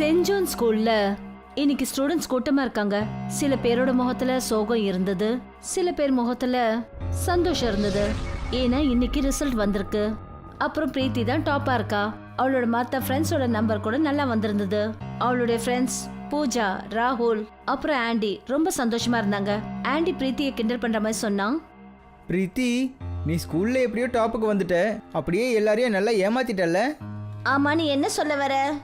John ஸ்கூல்ல இன்னைக்கு students கூட்டமா இருக்காங்க. சில பேரோட முகத்துல சோகம் இருந்தது. சில பேர் முகத்துல சந்தோஷம் இருந்தது. ஏன்னா இன்னைக்கு ரிசல்ட் வந்திருக்கு. அப்புறம் பிரீத்தி தான் டாப்பா இருக்கா. அவளோட மத்த ஃப்ரெண்ட்ஸோட நம்பர் கூட நல்லா வந்திருந்தது. அவளுடைய ஃப்ரெண்ட்ஸ் பூஜா ராகுல் அப்புறம் ஆண்டி ரொம்ப சந்தோஷமா இருந்தாங்க. ஆண்டி பிரீத்தியை கிண்டல் பண்ற மாதிரி சொன்னான். பிரீத்தி நீ ஸ்கூல்ல எப்படியோ டாப்புக்கு வந்துட்ட. அப்படியே எல்லாரையும் நல்லா ஏமாத்திட்டல்ல? ஆமா நீ என்ன சொல்ல வர?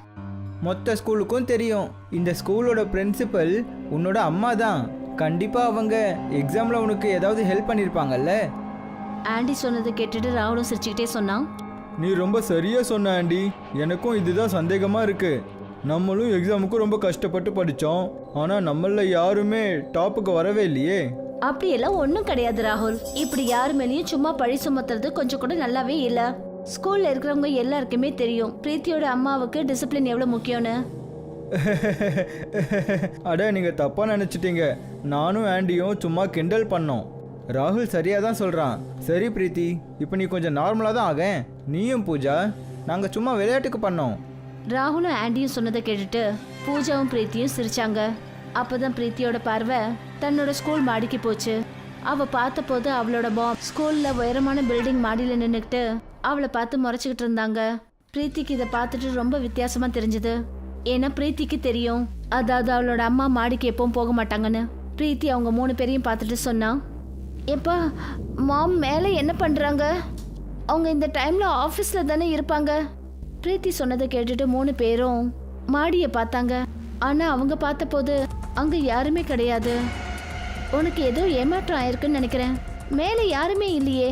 மொத்த ஸ்கூலுக்கும் தெரியும். இந்த ஸ்கூலோட பிரின்சிபல் உன்னோட அம்மா தான். கண்டிப்பா அவங்க எக்ஸாம்ல உனக்கு ஏதாவது ஹெல்ப் பண்ணிருப்பாங்கல்ல? ஆண்டி சொன்னதை கேட்டுட்டு ராகுலும் சிரிச்சுக்கிட்டே சொன்னான். நீ ரொம்ப சரியா சொன்ன ஆண்டி. எனக்கும் இதுதான் சந்தேகமா இருக்கு. நம்மளும் எக்ஸாமுக்கு ரொம்ப கஷ்டப்பட்டு படித்தோம் ஆனால் நம்மள யாருமே டாப்புக்கு வரவே இல்லையே. அப்படியெல்லாம் ஒன்றும் கிடையாது ராகுல். இப்படி யார் மேலேயும் சும்மா பழி சுமத்துறது கொஞ்சம் கூட நல்லாவே இல்ல. ஸ்கூல்ல இருக்கிறவங்க எல்லாருக்குமே தெரியும். பிரீத்தியோட அம்மாவுக்கு டிசிப்ளின் எவ்வளவு முக்கியம்னு? அட நீங்கள் தப்பாக நினச்சிட்டீங்க. நானும் ஆண்டியும் சும்மா கிண்டல் பண்ணோம். ராகுல் சரியாக தான் சொல்கிறான் சரி பிரீத்தி இப்போ நீ கொஞ்சம் நார்மலாக தான் ஆகேன் நீயும் பூஜா நாங்கள் சும்மா விளையாட்டுக்கு பண்ணோம். ராகுலும் ஆண்டியும் சொன்னதை கேட்டுட்டு பூஜாவும் பிரீத்தியும் சிரிச்சாங்க. அப்பதான் பிரீத்தியோட பார்வை தன்னோட ஸ்கூல் மாடிக்கு போச்சு. அவ பார்த்தபோது அவளோட பாம் ஸ்கூல்ல உயரமான பில்டிங் மாடியில நின்னுக்கிட்டு அவளை பார்த்து முறைச்சிக்கிட்டு இருந்தாங்க. பிரீத்திக்கு இதை பார்த்துட்டு ரொம்ப வித்தியாசமா தெரிஞ்சது. ஏன்னா பிரீத்திக்கு தெரியும் அதாவது அவளோட அம்மா மாடிக்கு எப்பவும் போக மாட்டாங்கன்னு. பிரீத்தி அவங்க மூணு பேரையும் பார்த்துட்டு சொன்னா எப்பா மாம் மேலே என்ன பண்ணுறாங்க அவங்க இந்த டைமில் ஆஃபீஸில் தானே இருப்பாங்க. பிரீத்தி சொன்னதை கேட்டுட்டு மூணு பேரும் மாடியை பார்த்தாங்க. ஆனால் அவங்க பார்த்தபோது அங்கே யாருமே கிடையாது. உனக்கு ஏதோ ஏமாற்றம் ஆயிருக்குன்னு நினைக்கிறேன். மேலே யாருமே இல்லையே.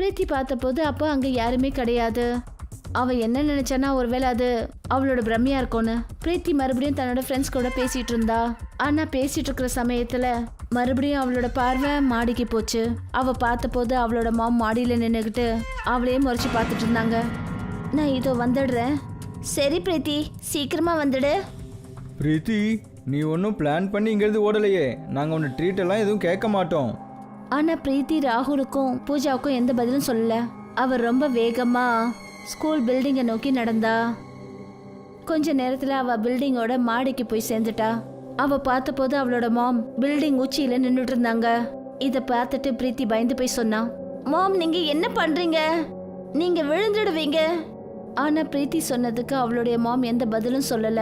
பிரீத்தி பார்த்தபோது அப்போ அங்கே யாருமே கிடையாது. அவள் என்ன நினைச்சானா ஒருவேளை அது அவளோட பிரம்மையா இருக்கும்னு. பிரீத்தி மறுபடியும் தன்னோட ஃப்ரெண்ட்ஸ் கூட பேசிட்டு இருந்தா. ஆனா பேசிட்டு இருக்கிற சமயத்துல மறுபடியும் அவளோட பார்வை மாடிக்கு போச்சு. அவ பார்த்தபோது அவளோட மாம் மாடியில நின்னுக்கிட்டு அவளையே முறைச்சு பார்த்துட்டு இருந்தாங்க. நான் இதோ வந்துடுறேன். சரி பிரீத்தி சீக்கிரமா வந்துடு. பிரீத்தி நீ ஒன்றும் பிளான் பண்ணி இங்கேருந்து ஓடலையே. நாங்கள் ஒன்று ட்ரீட் எல்லாம் எதுவும் கேட்க மாட்டோம். ஆனா பிரீத்தி ராகுலுக்கும் பூஜாவுக்கும் எந்த பதிலும் சொல்லல. அவர் ரொம்ப வேகமா ஸ்கூல் பில்டிங்கை நோக்கி நடந்தா. கொஞ்ச நேரத்துல அவ பில்டிங்கோட மாடிக்கு போய் சேர்ந்துட்டா. அவ பார்த்தபோது அவளோட மாம் பில்டிங் உச்சியில நின்றுட்டு இருந்தாங்க. இத பார்த்துட்டு பிரீத்தி பயந்து போய் சொன்னா மாம் நீங்க என்ன பண்றீங்க? நீங்க விழுந்துடுவீங்க. ஆனா பிரீத்தி சொன்னதுக்கு அவளுடைய மாம் எந்த பதிலும் சொல்லல.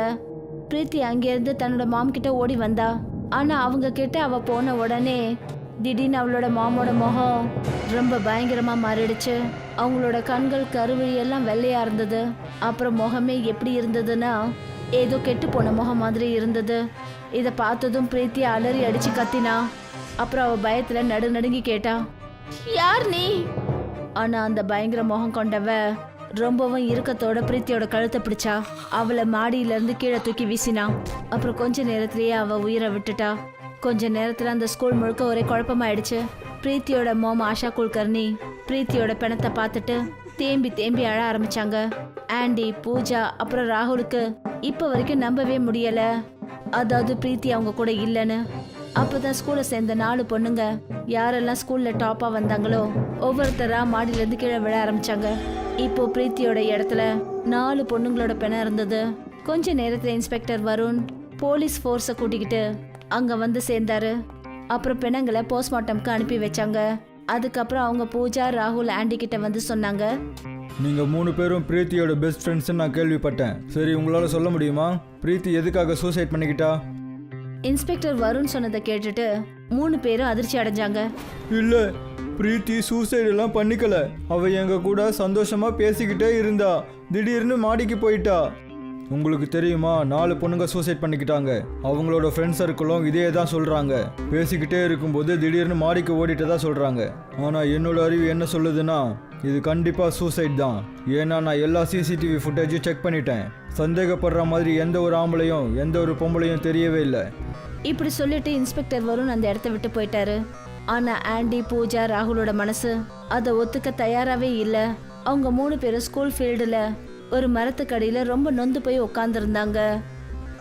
பிரீத்தி அங்கிருந்து தன்னோட மாம் கிட்ட ஓடி வந்தா. ஆனா அவங்க கிட்ட அவ போன உடனே திடீர்னு அவளோட மாமோட முகம் ரொம்ப பயங்கரமா மாறிடுச்சு. அவங்களோட கண்கள் கருவி எல்லாம் வெள்ளையா இருந்தது. அப்புறம் முகமே எப்படி இருந்ததுன்னா ஏதோ கெட்டு போன முகம் மாதிரி இருந்தது. இதை பார்த்ததும் பிரீத்தி அலறி அடிச்சு கத்தினா. அப்புறம் அவ பயத்துல நடு நடுங்கி கேட்டா யார் நீ? ஆனா அந்த பயங்கர முகம் கொண்டவ ரொம்பவும் இறுக்கத்தோட பிரீத்தியோட கழுத்தை பிடிச்சா. அவளை மாடியில இருந்து கீழே தூக்கி வீசினா. அப்புறம் கொஞ்ச நேரத்திலேயே அவ உயிரை விட்டுட்டா. கொஞ்ச நேரத்துல அந்த ஸ்கூல் முழுக்க ஒரே குழப்பமாயிடுச்சு. பிரீத்தியோட மோம் ஆஷா குல்கர்னி பிரீத்தியோட பிணத்தை பார்த்துட்டு தேம்பி தேம்பி அழ ஆரம்பிச்சாங்க. ஆண்டி பூஜா அப்புறம் ராகுலுக்கு இப்ப வரைக்கும் நம்பவே முடியல. அதாவது பிரீத்தி அவங்க கூட இல்லைன்னு. அப்பதான் ஸ்கூலை சேர்ந்த நாலு பொண்ணுங்க யாரெல்லாம் ஸ்கூல்ல டாப்பா வந்தாங்களோ ஒவ்வொருத்தரா மாடியில இருந்து கீழே விழ ஆரம்பிச்சாங்க. இப்போ பிரீத்தியோட இடத்துல நாலு பொண்ணுங்களோட பிணம் இருந்தது. கொஞ்ச நேரத்துல இன்ஸ்பெக்டர் வருண் போலீஸ் ஃபோர்ஸை கூட்டிக்கிட்டு அங்க வந்து சேர்ந்தாரு. அப்புறம் பிணங்களை போஸ்ட்மார்ட்டம்க்கு அனுப்பி வச்சாங்க. அதுக்கப்புறம் அவங்க பூஜா ராகுல் ஆண்டி கிட்ட வந்து சொன்னாங்க. நீங்கள் மூணு பேரும் பிரீத்தியோட பெஸ்ட் ஃப்ரெண்ட்ஸ்னு நான் கேள்விப்பட்டேன். சரி உங்களால் சொல்ல முடியுமா? பிரீத்தி எதுக்காக சூசைட் பண்ணிக்கிட்டா? இன்ஸ்பெக்டர் வருண் சொன்னதை கேட்டுட்டு மூணு பேரும் அதிர்ச்சி அடைஞ்சாங்க. இல்லை பிரீத்தி சூசைட் எல்லாம் பண்ணிக்கல. அவ எங்க கூட சந்தோஷமா பேசிக்கிட்டே இருந்தா. திடீர்னு மாடிக்கு போயிட்டா. உங்களுக்கு தெரியுமா? நாலு பொண்ணுங்க சூசைட் பண்ணிக்கிட்டாங்க. அவங்களோட ஃப்ரெண்ட்ஸ் சர்க்கிளும் இதே தான் சொல்கிறாங்க பேசிக்கிட்டே இருக்கும்போது திடீர்னு மாடிக்கு ஓடிட்டதா சொல்கிறாங்க ஆனால் என்னோட அறிவு என்ன சொல்லுதுன்னா இது கண்டிப்பாக சூசைட் தான். ஏன்னா நான் எல்லா சிசிடிவி ஃபுட்டேஜும் செக் பண்ணிட்டேன். சந்தேகப்படுற மாதிரி எந்த ஒரு ஆம்பளையும் எந்த ஒரு பொம்பளையும் தெரியவே இல்லை. இப்படி சொல்லிட்டு இன்ஸ்பெக்டர் வருண் அந்த இடத்த விட்டு போயிட்டாரு. ஆனா ஆண்டி பூஜா ராகுலோட மனசு அதை ஒத்துக்க தயாராகவே இல்லை. அவங்க மூணு பேரும் ஸ்கூல் ஃபீல்டில் ஒரு மரத்துக்கடியில ரொம்ப நொந்து போய் உட்காந்துருந்தாங்க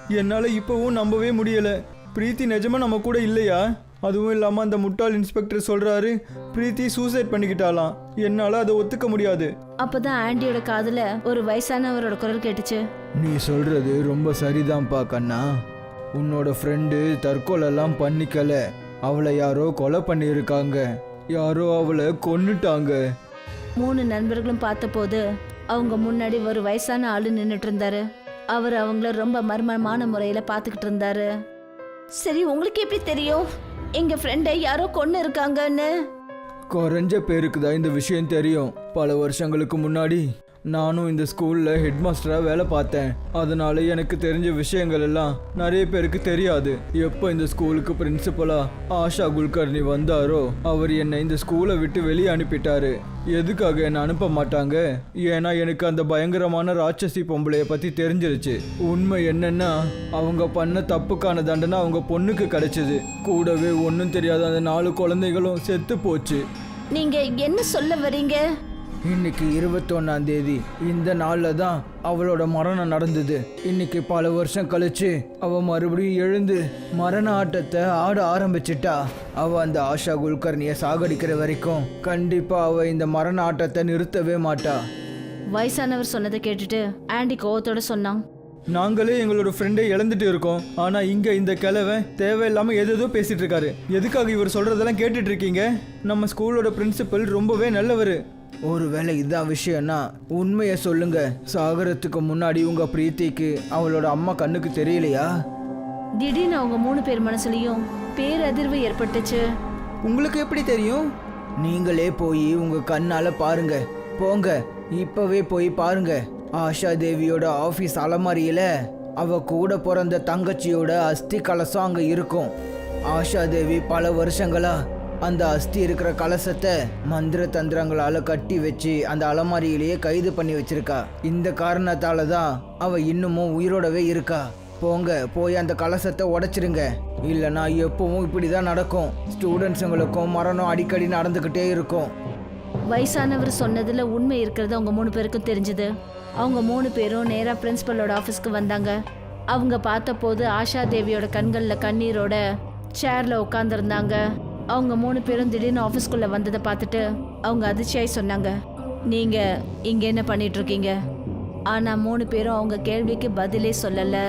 என்னால் இப்போவும் நம்பவே முடியல. பிரீத்தி நிஜமா நம்ம கூட இல்லையா? அதுவும் இல்லாமல் அந்த முட்டாள் இன்ஸ்பெக்டர் சொல்கிறாரு பிரீத்தி சூசைட் பண்ணிக்கிட்டாலாம் என்னால் அதை ஒத்துக்க முடியாது. அப்பதான் ஆண்டியோட காதுல ஒரு வயசானவரோட குரல் கேட்டுச்சு. நீ சொல்றது ரொம்ப சரிதான்ப்பா கண்ணா. உன்னோட ஃப்ரெண்டு தற்கொலைலாம் பண்ணிக்கல. அவளை யாரோ கொலை பண்ணியிருக்காங்க. யாரோ அவளை கொன்னுட்டாங்க. மூணு நண்பர்களும் பார்த்தபோது அவங்க முன்னாடி ஒரு வயசான ஆளு நின்றுட்டு இருந்தாரு அவர் அவங்கள ரொம்ப மர்மமான முறையில பார்த்துக்கிட்டு இருந்தாரு சரி உங்களுக்கு எப்படி தெரியும்? எங்க ஃப்ரெண்டை யாரோ கொன்னு இருக்காங்கன்னு. குறைஞ்ச பேருக்கு தான் இந்த விஷயம் தெரியும். பல வருஷங்களுக்கு முன்னாடி நானும் இந்த ஸ்கூலில் ஹெட் மாஸ்டராக வேலை பார்த்தேன். அதனால எனக்கு தெரிஞ்ச விஷயங்கள் எல்லாம் நிறைய பேருக்கு தெரியாது. எப்போ இந்த ஸ்கூலுக்கு பிரின்சிபலாக ஆஷா குல்கர்னி வந்தாரோ அவர் என்னை இந்த ஸ்கூலை விட்டு வெளியே அனுப்பிட்டாரு. எதுக்காக என்னை அனுப்ப மாட்டாங்க? ஏன்னா எனக்கு அந்த பயங்கரமான ராட்சசி பொம்பளைய பற்றி தெரிஞ்சிருச்சு. உண்மை என்னன்னா அவங்க பண்ண தப்புக்கான தண்டனை அவங்க பொண்ணுக்கு கிடைச்சது. கூடவே ஒன்றும் தெரியாத அந்த நாலு குழந்தைகளும் செத்து போச்சு. நீங்க என்ன சொல்ல வரீங்க? இன்னைக்கு இருபத்தொன்னாம் தேதி. இந்த நாளில் தான் அவளோட மரணம் நடந்தது. இன்னைக்கு பல வருஷம் கழிச்சு அவ மறுபடியும் எழுந்து மரண ஆட்டத்தை ஆட ஆரம்பிச்சிட்டா. அவ அந்த ஆஷா குல்கர்னிய சாகடிக்கிற வரைக்கும் கண்டிப்பா அவ இந்த மரண ஆட்டத்தை நிறுத்தவே மாட்டா. வயசானவர் சொன்னதை கேட்டுட்டு ஆண்டி கோவத்தோட சொன்னான். நாங்களே எங்களோட ஃப்ரெண்டை இழந்துட்டு இருக்கோம். ஆனா இங்க இந்த கிழவன் தேவையில்லாம எதேதோ பேசிட்டு இருக்காரு. எதுக்காக இவர் சொல்றதெல்லாம் கேட்டுட்டு இருக்கீங்க? நம்ம ஸ்கூலோட பிரின்சிபல் ரொம்பவே நல்லவர். ஒருவேளை இதுதான் விஷயம்னா உண்மையை சொல்லுங்க. சாகரத்துக்கு முன்னாடி உங்க பிரீத்திக்கு அவளோட அம்மா கண்ணுக்கு தெரியலையா? திடீர்னு அவங்க மூணு பேர் மனசுலயும் பேரதிர்வு ஏற்பட்டுச்சு. உங்களுக்கு எப்படி தெரியும்? நீங்களே போய் உங்க கண்ணால பாருங்க. போங்க இப்பவே போய் பாருங்க. ஆஷா தேவியோட ஆபீஸ் அலமாரியில அவ கூட பிறந்த தங்கச்சியோட அஸ்தி கலசம் அங்க இருக்கும். ஆஷா தேவி பல வருஷங்களா அந்த அஸ்தி இருக்கிற கலசத்தை மந்திர தந்திரங்களால கட்டி வச்சு அந்த அலமாரியிலேயே கைது பண்ணி வச்சிருக்கா. இந்த காரணத்தால தான் அவ இன்னமும் உயிரோடவே இருக்கா. போங்க போய் அந்த கலசத்தை உடைச்சிருங்க. இல்லைனா எப்பவும் இப்படி தான் நடக்கும் ஸ்டூடெண்ட்ஸுங்களுக்கும் மரணம் அடிக்கடி நடந்துக்கிட்டே இருக்கும். வயசானவர் சொன்னதுல உண்மை இருக்கிறது அவங்க மூணு பேருக்கும் தெரிஞ்சது. அவங்க மூணு பேரும் நேரா பிரின்சிபலோட ஆஃபீஸ்க்கு வந்தாங்க. அவங்க பார்த்தபோது ஆஷா தேவியோட கண்கள்ல கண்ணீரோட சேர்ல உட்காந்துருந்தாங்க அவங்க மூணு பேரும் திடீர்னு ஆஃபீஸ்க்குள்ளே வந்ததை பார்த்துட்டு அவங்க அதிர்ச்சியாகி சொன்னாங்க. நீங்கள் இங்கே என்ன பண்ணிட்டு இருக்கீங்க மூணு பேரும் அவங்க கேள்விக்கு பதிலே சொல்லலை.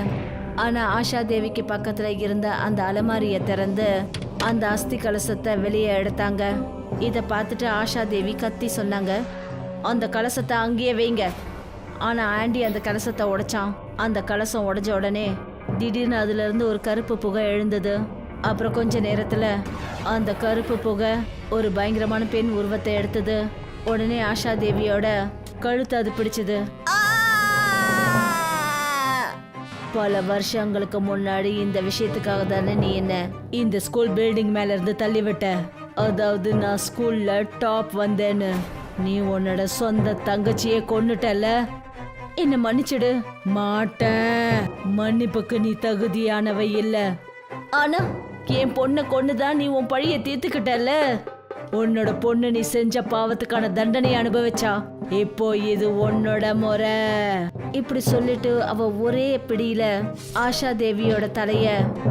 ஆனால் ஆஷா தேவிக்கு பக்கத்தில் இருந்த அந்த அலமாரியை திறந்து அந்த அஸ்தி கலசத்தை வெளியே எடுத்தாங்க. இதை பார்த்துட்டு ஆஷா தேவி கத்தி சொன்னாங்க. அந்த கலசத்தை அங்கேயே வைங்க. ஆனால் ஆண்டி அந்த கலசத்தை உடைச்சான். அந்த கலசம் உடைஞ்ச உடனே திடீர்னு அதுலேருந்து ஒரு கருப்பு புகை எழுந்தது. அப்புறம் கொஞ்ச நேரத்துல அந்த கருப்பு புகை ஒரு பயங்கரமான பெண் உருவத்தை எடுத்தது. உடனே ஆஷா தேவியோட கழுத்து அது பிடிச்சது. பல வருஷங்களுக்கு முன்னாடி இந்த விஷயத்துக்காக தானே நீ என்ன இந்த ஸ்கூல் பில்டிங் மேல இருந்து தள்ளி விட்ட? அதாவது நான் ஸ்கூல்ல டாப் வந்தேன்னு. நீ உன்னோட சொந்த தங்கச்சியே கொன்னுட்டல என்ன மன்னிச்சிடு. மாட்டேன். மன்னிப்புக்கு நீ தகுதியானவை இல்ல. ஆனா என் பொண்ணை கொன்னுதான் நீ உன் பழிய தீர்த்துக்கிட்டல்ல? உன்னோட பொண்ணு நீ செஞ்ச பாவத்துக்கான தண்டனை அனுபவிச்சா? இப்போ இது உன்னோட முறை. இப்படி சொல்லிட்டு அவ ஒரே பிடியில ஆஷா தேவியோட தலைய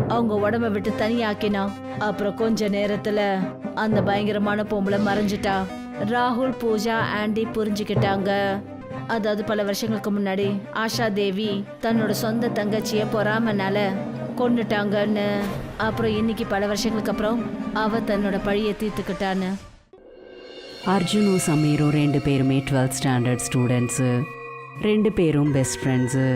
அவங்க உடம்ப விட்டு தனியாக்கினா. அப்புறம் கொஞ்ச நேரத்துல அந்த பயங்கரமான பொம்பளை மறைஞ்சிட்டா. ராகுல் பூஜா ஆண்டி புரிஞ்சுக்கிட்டாங்க. அதாவது பல வருஷங்களுக்கு முன்னாடி ஆஷா தேவி தன்னோட சொந்த தங்கச்சிய பொறாமனால கொண்டுட்டாங்கன்னு. அப்புறம் இன்னைக்கு பல வருஷங்களுக்கு அப்புறம் அவ தன்னோட பழியை தீர்த்துக்கிட்டான்னு. அர்ஜுனும் சமீரும் ரெண்டு பேருமே டுவெல்த் ஸ்டாண்டர்ட் ஸ்டூடெண்ட்ஸு. ரெண்டு பேரும் பெஸ்ட் ஃப்ரெண்ட்ஸு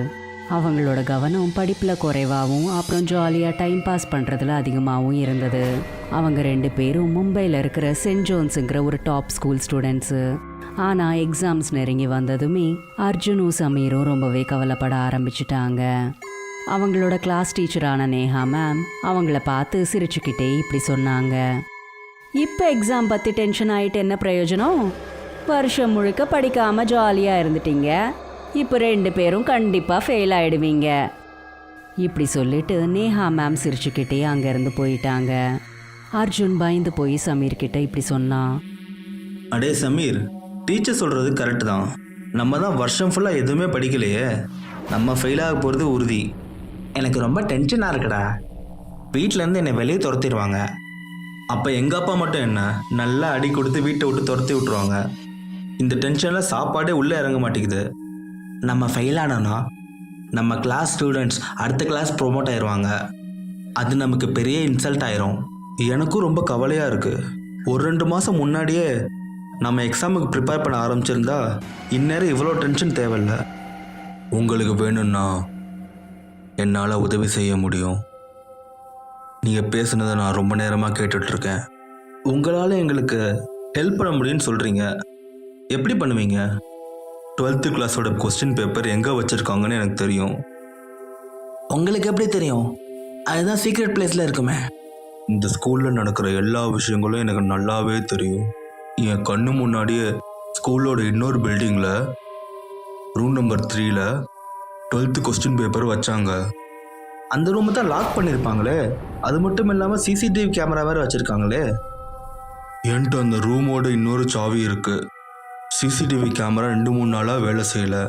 அவங்களோட கவனம் படிப்பில் குறைவாகவும் அப்புறம் ஜாலியாக டைம் பாஸ் பண்ணுறதுல அதிகமாகவும் இருந்தது. அவங்க ரெண்டு பேரும் மும்பையில் இருக்கிற சென்ட் ஜோன்ஸுங்கிற ஒரு டாப் ஸ்கூல் ஸ்டூடெண்ட்ஸு ஆனால் எக்ஸாம்ஸ் நெருங்கி வந்ததுமே அர்ஜுனும் சமீரும் ரொம்பவே கவலைப்பட ஆரம்பிச்சிட்டாங்க. அவங்களோட கிளாஸ் டீச்சரான நேஹா மேம் அவங்கள பார்த்து சிரிச்சுக்கிட்டே இப்படி சொன்னாங்க. இப்போ எக்ஸாம் பற்றி டென்ஷன் ஆகிட்டு என்ன பிரயோஜனம்? வருஷம் முழுக்க படிக்காமல் ஜாலியாக இருந்துட்டீங்க. இப்போ ரெண்டு பேரும் கண்டிப்பாக ஃபெயில் ஆகிடுவீங்க இப்படி சொல்லிட்டு நேஹா மேம் சிரிச்சுக்கிட்டே அங்கேருந்து போயிட்டாங்க. அர்ஜுன் பயந்து போய் சமீர் கிட்ட இப்படி சொன்னான் அடே சமீர் டீச்சர் சொல்கிறது கரெக்டு தான். நம்ம தான் வருஷம் ஃபுல்லாக எதுவுமே படிக்கலையே. நம்ம ஃபெயில் ஆக போகிறது உறுதி. எனக்கு ரொம்ப டென்ஷனாக இருக்குடா. வீட்டிலேருந்து என்னை வெளியே துரத்திடுவாங்க. அப்போ எங்கள் அப்பா மட்டும் என்ன நல்லா அடி கொடுத்து வீட்டை விட்டு துரத்தி விட்ருவாங்க இந்த டென்ஷனில் சாப்பாடே உள்ளே இறங்க மாட்டேங்குது. நம்ம ஃபெயில் ஆனோன்னா நம்ம கிளாஸ் ஸ்டூடெண்ட்ஸ் அடுத்த கிளாஸ் ப்ரொமோட் ஆயிடுவாங்க அது நமக்கு பெரிய இன்சல்ட் ஆயிரும். எனக்கும் ரொம்ப கவலையாக இருக்குது ஒரு ரெண்டு மாதம் முன்னாடியே நம்ம எக்ஸாமுக்கு ப்ரிப்பேர் பண்ண ஆரம்பிச்சிருந்தா இந்நேரம் இவ்வளோ டென்ஷன் தேவையில்ல. உங்களுக்கு வேணும்னா என்னால் உதவி செய்ய முடியும். நீங்கள் பேசுனதை நான் ரொம்ப நேரமாக கேட்டுட்ருக்கேன். உங்களால் எங்களுக்கு ஹெல்ப் பண்ண முடியும்னு சொல்கிறீங்க எப்படி பண்ணுவீங்க? டுவெல்த்து கிளாஸோட கொஸ்டின் பேப்பர் எங்கே வச்சுருக்காங்கன்னு எனக்கு தெரியும். உங்களுக்கு எப்படி தெரியும்? அதுதான் சீக்ரெட் பிளேஸில் இருக்குமே. இந்த ஸ்கூலில் நடக்கிற எல்லா விஷயங்களும் எனக்கு நல்லாவே தெரியும். என் கண்ணு முன்னாடியே ஸ்கூலோட இன்னொரு பில்டிங்கில் ரூம் நம்பர் த்ரீல டுவெல்த்து கொஸ்டின் பேப்பர் வச்சாங்க. அந்த ரூமை தான் லாக் பண்ணியிருப்பாங்களே அது மட்டும் இல்லாமல் சிசிடிவி கேமரா வேறு வச்சுருக்காங்களே. என்கிட்ட அந்த ரூமோட இன்னொரு சாவி இருக்கு. சிசிடிவி கேமரா ரெண்டு மூணு நாளாக வேலை செய்யலை.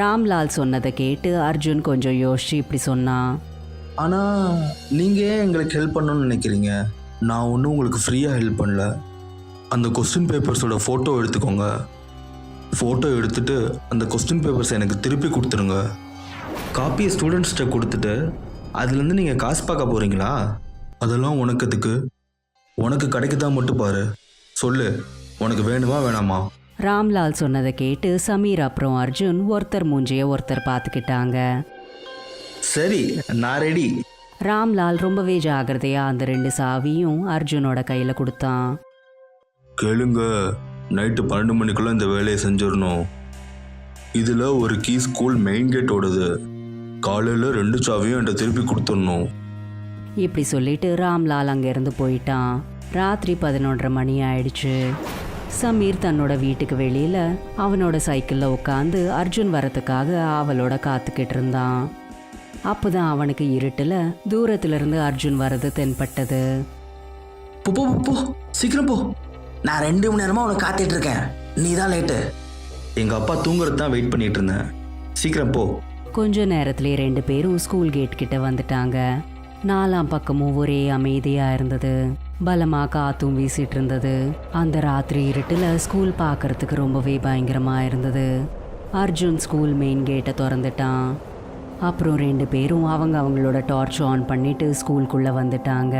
ராம்லால் சொன்னதை கேட்டு அர்ஜுன் கொஞ்சம் யோசிச்சு இப்படி சொன்னான் ஆனால் நீங்கள் ஏன் எங்களுக்கு ஹெல்ப் பண்ணணும்னு நினைக்கிறீங்க? நான் ஒன்றும் உங்களுக்கு ஃப்ரீயாக ஹெல்ப் பண்ணல. அந்த கொஸ்டின் பேப்பர்ஸோட ஃபோட்டோ எடுத்துக்கோங்க. ஃபோட்டோ எடுத்துட்டு அந்த கொஸ்டின் பேப்பர்ஸ் எனக்கு திருப்பி கொடுத்துருங்க. காப்பியை ஸ்டூடெண்ட்ஸ்கிட்ட கொடுத்துட்டு அதுலேருந்து நீங்கள் காசு பார்க்க போகிறீங்களா அதெல்லாம் உனக்கு எதுக்கு? உனக்கு கிடைக்குதா மட்டும் பாரு. சொல்லு உனக்கு வேணுமா வேணாமா? ராம்லால் சொன்னதை கேட்டு சமீர் அப்புறம் அர்ஜுன் ஒருத்தர் மூஞ்சிய ஒருத்தர் பார்த்துக்கிட்டாங்க. சரி நான் ரெடி ராம்லால் ரொம்பவே ஜாகிரதையா அந்த ரெண்டு சாவியும் அர்ஜுனோட கையில் கொடுத்தான். கேளுங்க. நைட்டு பன்னெண்டு மணிக்குள்ள இந்த வேலையை செஞ்சிடணும். இதில் ஒரு கீ ஸ்கூல் மெயின் கேட்டோடது காலையில் ரெண்டு சாவியும் என்கிட்ட திருப்பி கொடுத்துடணும். இப்படி சொல்லிட்டு ராம்லால் அங்கேருந்து போயிட்டான். ராத்திரி பதினொன்றரை மணி ஆயிடுச்சு. சமீர் தன்னோட வீட்டுக்கு வெளியில அவனோட சைக்கிளில் உட்காந்து அர்ஜுன் வரத்துக்காக அவளோட காத்துக்கிட்டு இருந்தான். அப்போதான் அவனுக்கு இருட்டில் தூரத்துல இருந்து அர்ஜுன் வரது தென்பட்டது. போ, போ. சீக்கிரம் போ. நான் ரெண்டு மணி நேரமாக உனக்கு காத்துட்டு இருக்கேன். நீ தான் லேட்டு எங்கள் அப்பா தூங்குறது தான் வெயிட் பண்ணிட்டு இருந்தேன். சீக்கிரம் போ. கொஞ்ச நேரத்திலே ரெண்டு பேரும் ஸ்கூல் கேட் கிட்ட வந்துட்டாங்க. நாலாம் பக்கமும் ஒரே அமைதியா இருந்தது. பலமா காத்தும் வீசிட்டு இருந்தது. அந்த ராத்திரி இருட்டுல ஸ்கூல் பார்க்கறதுக்கு ரொம்பவே பயங்கரமா இருந்தது. அர்ஜுன் ஸ்கூல் மெயின் கேட்டை திறந்துட்டான். அப்புறம் ரெண்டு பேரும் அவங்க அவங்களோட டார்ச் ஆன் பண்ணிட்டு ஸ்கூலுக்குள்ள வந்துட்டாங்க.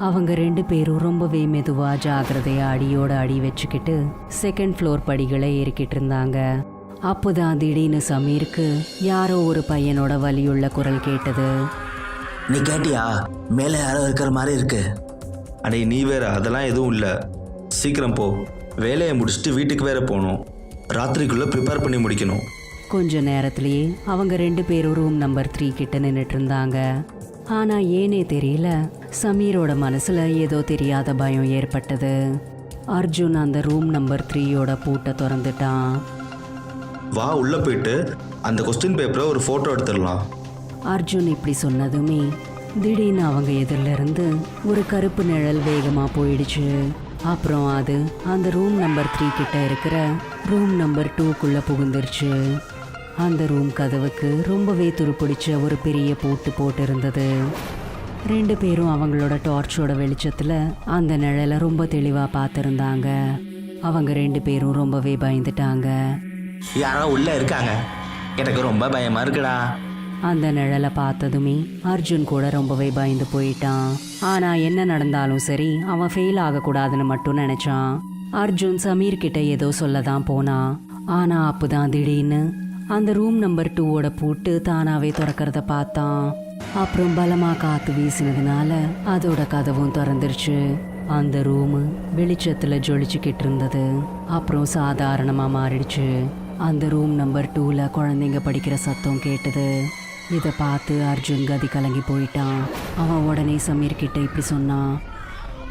அவங்க ரெண்டு பேரும் ரொம்பவே மெதுவா ஜாக்கிரதையா அடியோட அடி வச்சுக்கிட்டு செகண்ட் ஃப்ளோர் படிகளை ஏறிக்கிட்டு இருந்தாங்க. அப்போதான் திடீர்னு சமீருக்கு யாரோ ஒரு பையனோட வலியுள்ள குரல் கேட்டது. நீ கேட்டியா? மேலே யாரோ இருக்கிற மாதிரி இருக்கு. அடே நீ வேற அதெல்லாம் எதுவும் இல்லை. சீக்கிரம் போ. வேலையை முடிச்சுட்டு வீட்டுக்கு வேற போகணும். ராத்திரிக்குள்ளே ப்ரிப்பேர் பண்ணி முடிக்கணும். கொஞ்ச நேரத்திலேயே அவங்க ரெண்டு பேரும் ரூம் நம்பர் த்ரீ கிட்ட நின்றுட்டு இருந்தாங்க. ஆனா ஏனே தெரியல சமீரோட மனசுல ஏதோ தெரியாத பயம் ஏற்பட்டது. அர்ஜுன் அந்த ரூம் நம்பர் த்ரீயோட பூட்டை திறந்துட்டான். வா உள்ளே போயிட்டு அந்த கொஸ்டின் பேப்பரை ஒரு ஃபோட்டோ எடுத்துடலாம். அர்ஜுன் இப்படி சொன்னதுமே திடீர்னு அவங்க எதிரில இருந்து ஒரு கருப்பு நிழல் வேகமா போயிடுச்சு. அப்புறம் அது அந்த ரூம் நம்பர் த்ரீ கிட்ட இருக்கிற ரூம் நம்பர் டூக்குள்ள புகுந்துருச்சு. அந்த ரூம் கதவுக்கு ரொம்பவே துருப்பிடிச்ச ஒரு பெரிய பூட்டு போட்டு இருந்தது ரெண்டு பேரும் அவங்களோட டார்ச்சோட வெளிச்சத்துல அந்த நிழலை ரொம்ப தெளிவா பார்த்துருந்தாங்க. அவங்க ரெண்டு பேரும் ரொம்பவே பயந்துட்டாங்க. யாரோ உள்ளே இருக்காங்க. எனக்கு ரொம்ப பயமாக இருக்குடா. அந்த நிழலை பார்த்ததுமே அர்ஜுன் கூட ரொம்பவே பயந்து போயிட்டான். ஆனா என்ன நடந்தாலும் சரி அவன் ஃபெயில் ஆகக்கூடாதுன்னு மட்டும் நினைச்சான். அர்ஜுன் சமீர் கிட்ட ஏதோ சொல்ல தான் போனான். ஆனா அப்போதான் திடீர்னு அந்த ரூம் நம்பர் டூவோட பூட்டு தானாவே திறக்கிறத பார்த்தான். அப்புறம் பலமா காத்து வீசினதுனால அதோட கதவும் திறந்துருச்சு. அந்த ரூமு வெளிச்சத்துல ஜொலிச்சுக்கிட்டு இருந்தது. அப்புறம் சாதாரணமா மாறிடுச்சு. அந்த ரூம் நம்பர் டூல குழந்தைங்க படிக்கிற சத்தம் கேட்டது. இதை பார்த்து அர்ஜுன் கதி கலங்கி போயிட்டான். அவன் உடனே சமீர் கிட்ட இப்படி சொன்னான்.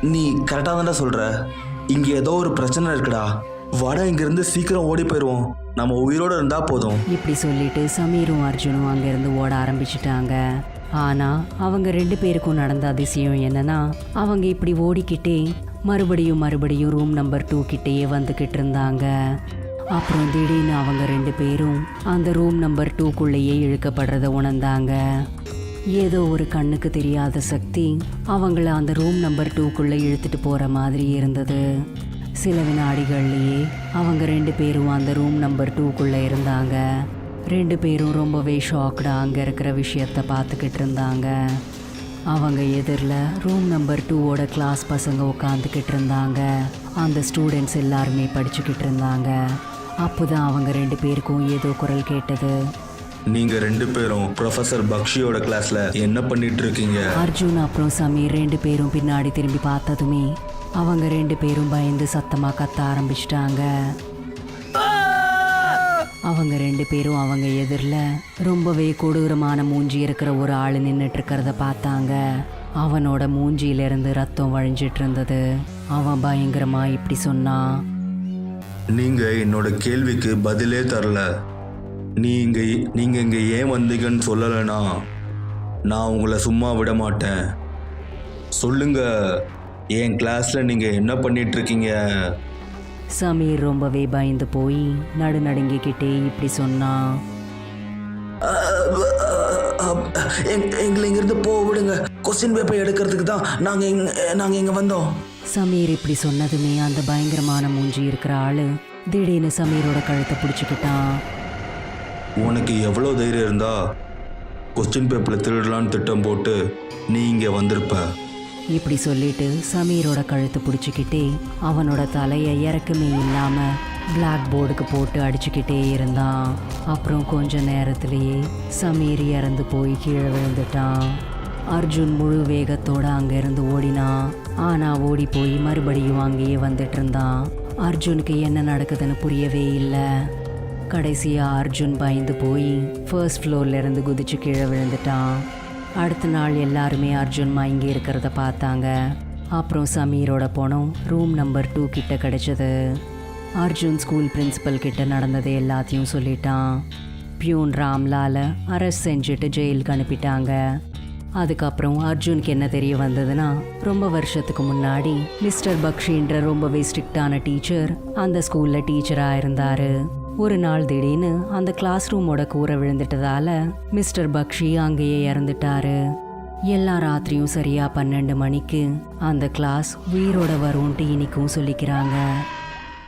நீ கரெக்டாக தானே சொல்கிற இங்கே ஏதோ ஒரு பிரச்சனை இருக்குடா. வாடா இங்கேருந்து சீக்கிரம் ஓடி போயிடுவோம் நம்ம உயிரோடு இருந்தால் போதும். இப்படி சொல்லிட்டு சமீரும் அர்ஜுனும் அங்கிருந்து ஓட ஆரம்பிச்சிட்டாங்க. ஆனா அவங்க ரெண்டு பேருக்கும் நடந்த அதிசயம் என்னன்னா அவங்க இப்படி ஓடிக்கிட்டே மறுபடியும் மறுபடியும் ரூம் நம்பர் டூ கிட்டேயே வந்துக்கிட்டு இருந்தாங்க. அப்புறம் திடீர்னு அவங்க ரெண்டு பேரும் அந்த ரூம் நம்பர் டூக்குள்ளேயே இழுக்கப்படுறத உணர்ந்தாங்க. ஏதோ ஒரு கண்ணுக்கு தெரியாத சக்தி அவங்கள அந்த ரூம் நம்பர் டூக்குள்ளே இழுத்துட்டு போகிற மாதிரி இருந்தது. சில வினாடிகள்லேயே அவங்க ரெண்டு பேரும் அந்த ரூம் நம்பர் டூக்குள்ளே இருந்தாங்க. ரெண்டு பேரும் ரொம்பவே ஷாக்டாக அங்கே இருக்கிற விஷயத்த பார்த்துக்கிட்டு இருந்தாங்க. அவங்க எதிரில் ரூம் நம்பர் டூவோட கிளாஸ் பசங்க உட்காந்துக்கிட்டு இருந்தாங்க. அந்த ஸ்டூடெண்ட்ஸ் எல்லாருமே படிச்சுக்கிட்டு இருந்தாங்க. அப்போதான் அவங்க ரெண்டு பேருக்கும் ஏதோ குரல் கேட்டது. நீங்க ரெண்டு பேரும் ப்ரொஃபசர் பக்ஷியோட கிளாஸ்ல என்ன பண்ணிட்டு இருக்கீங்க? அர்ஜுன் அப்புறம் சமீர் ரெண்டு பேரும் பின்னாடி திரும்பி பார்த்ததுமே அவங்க ரெண்டு பேரும் பயந்து சத்தமாக கத்த ஆரம்பிச்சிட்டாங்க. அவங்க ரெண்டு பேரும் அவங்க எதிரில் ரொம்பவே கொடூரமான மூஞ்சி இருக்கிற ஒரு ஆள் நின்றுட்டு இருக்கிறத பார்த்தாங்க. அவனோட மூஞ்சியிலிருந்து ரத்தம் வழிஞ்சிட்டு இருந்தது அவன் பயங்கரமா இப்படி சொன்னான் நீங்க என்னோட கேள்விக்கு பதிலே தரல. நீங்க நீங்க இங்க ஏன் வந்தீங்கன்னு சொல்லலைனா நான் உங்களை சும்மா விட மாட்டேன். சொல்லுங்க என் கிளாஸ்ல நீங்க என்ன பண்ணிட்டு இருக்கீங்க? சமீர் ரொம்பவே பயந்து போய் நடுநடுங்கிக்கிட்டே இப்படி சொன்னான் எங்களை இங்கிருந்து போக விடுங்க. கொஸ்டின் பேப்பர் எடுக்கிறதுக்கு தான் நாங்க இங்க நாங்க இங்க வந்தோம். சமீர் இப்படி சொன்னதுமே அந்த பயங்கரமான மூஞ்சி இருக்கிற ஆளு திடீர்னு சமீரோட கழுத்தை பிடிச்சிக்கிட்டான். உனக்கு எவ்வளோ தைரியம் இருந்தா கொஸ்டின் பேப்பரில் திருடலான்னு திட்டம் போட்டு நீ இங்கே வந்திருப்ப. இப்படி சொல்லிட்டு சமீரோட கழுத்து பிடிச்சிக்கிட்டே அவனோட தலையை இறக்குமே இல்லாமல் பிளாக் போர்டுக்கு போட்டு அடிச்சுக்கிட்டே இருந்தான். அப்புறம் கொஞ்ச நேரத்திலேயே சமீர் இறந்து போய் கீழே விழுந்துட்டான். அர்ஜுன் முழு வேகத்தோட அங்கேருந்து ஓடினான். ஆனா ஓடி போய் மறுபடியும் அங்கேயே வந்துட்டு இருந்தான். அர்ஜுனுக்கு என்ன நடக்குதுன்னு புரியவே இல்லை. கடைசியாக அர்ஜுன் பயந்து போய் ஃபர்ஸ்ட் ஃப்ளோர்ல இருந்து குதிச்சு கீழே விழுந்துட்டான். அடுத்த நாள் எல்லாருமே அர்ஜுன் மயங்கி இருக்கிறத பார்த்தாங்க. அப்புறம் சமீரோட போனோம். ரூம் நம்பர் டூ கிட்ட கிடைச்சது. அர்ஜுன் ஸ்கூல் பிரின்சிபல் கிட்ட நடந்ததை எல்லாத்தையும் சொல்லிட்டான். பியூன் ராம்லால அரெஸ்ட் செஞ்சுட்டு ஜெயிலுக்கு அனுப்பிட்டாங்க. அதுக்கப்புறம் அர்ஜுனுக்கு என்ன தெரிய வந்ததுன்னா ரொம்ப வருஷத்துக்கு முன்னாடி மிஸ்டர் பக்ஷின்ற ரொம்பவே ஸ்ட்ரிக்டான டீச்சர் அந்த ஸ்கூலில் டீச்சராக இருந்தாரு. ஒரு நாள் திடீர்னு அந்த கிளாஸ் ரூமோட கூரை விழுந்துட்டதால மிஸ்டர் பக்ஷி அங்கேயே இறந்துட்டாரு. எல்லா ராத்திரியும் சரியா பன்னெண்டு மணிக்கு அந்த கிளாஸ் உயிரோட வரும்ன்ட்டு இன்னைக்கும் சொல்லிக்கிறாங்க.